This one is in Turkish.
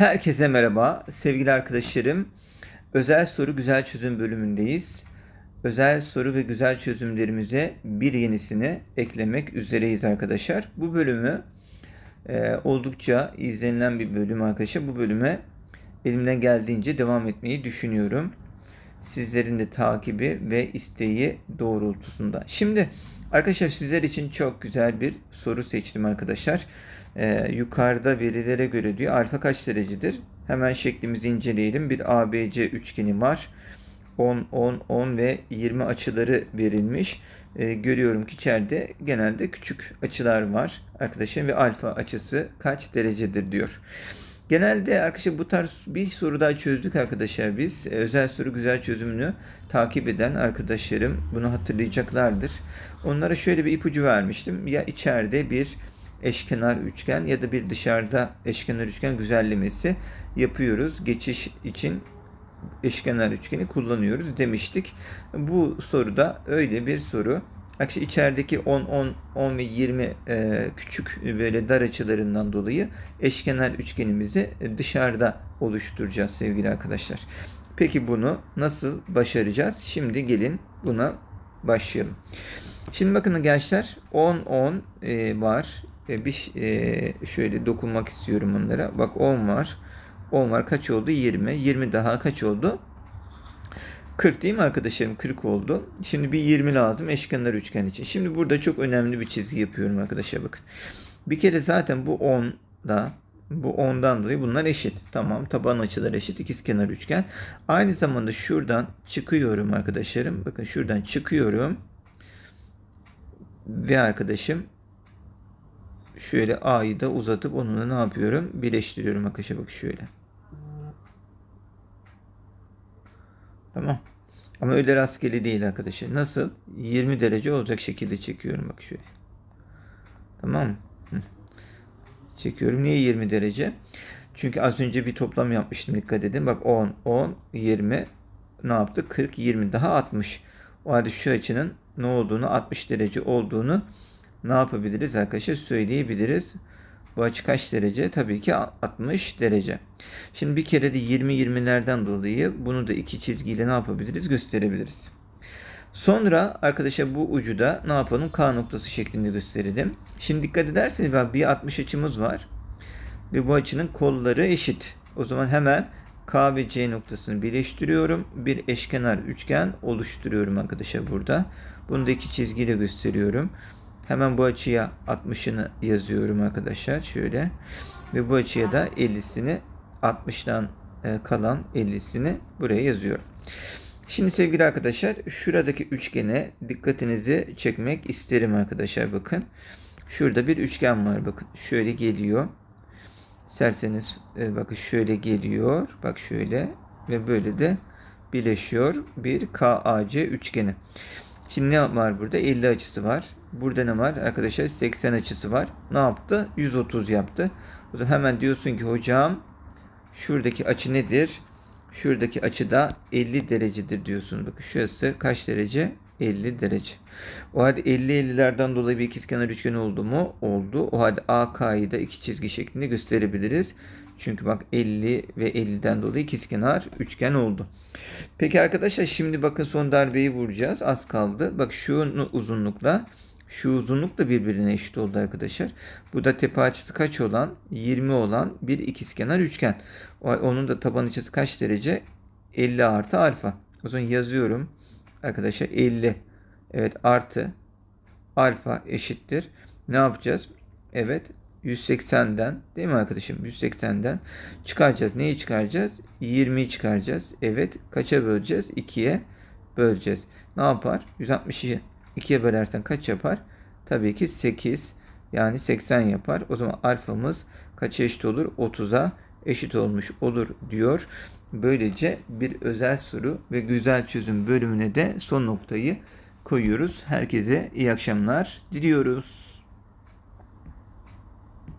Herkese merhaba sevgili arkadaşlarım. Özel soru güzel çözüm bölümündeyiz. Özel soru ve güzel çözümlerimize bir yenisini eklemek üzereyiz arkadaşlar. Bu bölümü e, oldukça izlenilen bir bölüm arkadaşlar. Bu bölüme elimden geldiğince devam etmeyi düşünüyorum. Sizlerin de takibi ve isteği doğrultusunda. Şimdi arkadaşlar sizler için çok güzel bir soru seçtim arkadaşlar e, yukarıda verilere göre diyor alfa kaç derecedir? Hemen şeklimizi inceleyelim. Bir ABC üçgeni var. 10, 10, 10 ve 20 açıları verilmiş. E, görüyorum ki içeride genelde küçük açılar var arkadaşlar ve alfa açısı kaç derecedir diyor. Genelde arkadaşlar bu tarz bir soru daha çözdük arkadaşlar biz. E, özel soru güzel çözümünü takip eden arkadaşlarım bunu hatırlayacaklardır. Onlara şöyle bir ipucu vermiştim. Ya içeride bir eşkenar üçgen ya da bir dışarıda eşkenar üçgen güzellemesi yapıyoruz. Geçiş için eşkenar üçgeni kullanıyoruz demiştik. Bu soruda öyle bir soru. Akşam içerideki 10, 10, 10 ve 20 e, küçük böyle dar açılarından dolayı eşkenar üçgenimizi dışarıda oluşturacağız sevgili arkadaşlar. Peki bunu nasıl başaracağız? Şimdi gelin buna başlayalım. Şimdi bakın gençler 10 10 e, var bir e, şöyle dokunmak istiyorum onlara. Bak 10 var. 10 var. Kaç oldu? 20. 20 daha kaç oldu? 40 değil mi arkadaşlarım? 40 oldu. Şimdi bir 20 lazım eşkenar üçgen için. Şimdi burada çok önemli bir çizgi yapıyorum arkadaşlar bakın. Bir kere zaten bu 10 da bu 10'dan dolayı bunlar eşit. Tamam taban açılar eşit. İkizkenar üçgen. Aynı zamanda şuradan çıkıyorum arkadaşlarım. Bakın şuradan çıkıyorum. Ve arkadaşım şöyle A'yı da uzatıp onunla ne yapıyorum? Birleştiriyorum arkadaşlar bak şöyle. Tamam. Ama öyle rastgele değil arkadaşlar. Nasıl? 20 derece olacak şekilde çekiyorum bak şöyle. Tamam mı? Çekiyorum. Niye 20 derece? Çünkü az önce bir toplam yapmıştım dikkat edin. Bak 10, 10, 20 ne yaptı? 40, 20 daha 60. O halde şu açının ne olduğunu 60 derece olduğunu ne yapabiliriz arkadaşlar söyleyebiliriz. Bu açı kaç derece? Tabii ki 60 derece. Şimdi bir kere de 20-20'lerden dolayı bunu da iki çizgiyle ne yapabiliriz? Gösterebiliriz. Sonra arkadaşlar bu ucu da ne yapalım? K noktası şeklinde gösterelim. Şimdi dikkat ederseniz bak bir 60 açımız var. Ve bu açının kolları eşit. O zaman hemen K ve C noktasını birleştiriyorum. Bir eşkenar üçgen oluşturuyorum arkadaşlar burada. Bunu da iki çizgiyle gösteriyorum. Hemen bu açıya 60'ını yazıyorum arkadaşlar. Şöyle. Ve bu açıya da 50'sini 60'dan e, kalan 50'sini buraya yazıyorum. Şimdi sevgili arkadaşlar şuradaki üçgene dikkatinizi çekmek isterim arkadaşlar bakın. Şurada bir üçgen var bakın. Şöyle geliyor. İsterseniz e, bakın şöyle geliyor. Bak şöyle ve böyle de birleşiyor bir KAC üçgeni. Şimdi ne var burada? 50 açısı var. Burada ne var? Arkadaşlar 80 açısı var. Ne yaptı? 130 yaptı. O zaman hemen diyorsun ki hocam şuradaki açı nedir? Şuradaki açı da 50 derecedir diyorsun. Bakın şurası kaç derece? 50 derece. O halde 50-50'lerden dolayı bir ikizkenar üçgen oldu mu? Oldu. O halde AK'yı da iki çizgi şeklinde gösterebiliriz. Çünkü bak 50 ve 50'den dolayı ikizkenar üçgen oldu. Peki arkadaşlar şimdi bakın son darbeyi vuracağız. Az kaldı. Bak şu uzunlukla şu uzunluk da birbirine eşit oldu arkadaşlar. Bu da tepe açısı kaç olan? 20 olan bir ikizkenar üçgen. Onun da taban açısı kaç derece? 50 artı alfa. O zaman yazıyorum. Arkadaşlar 50. Evet artı alfa eşittir. Ne yapacağız? Evet 180'den değil mi arkadaşım? 180'den çıkaracağız. Neyi çıkaracağız? 20'yi çıkaracağız. Evet. Kaça böleceğiz? 2'ye böleceğiz. Ne yapar? 160'ı 2'ye bölersen kaç yapar? Tabii ki 8 yani 80 yapar. O zaman alfamız kaça eşit olur? 30'a eşit olmuş olur diyor. Böylece bir özel soru ve güzel çözüm bölümüne de son noktayı koyuyoruz. Herkese iyi akşamlar diliyoruz.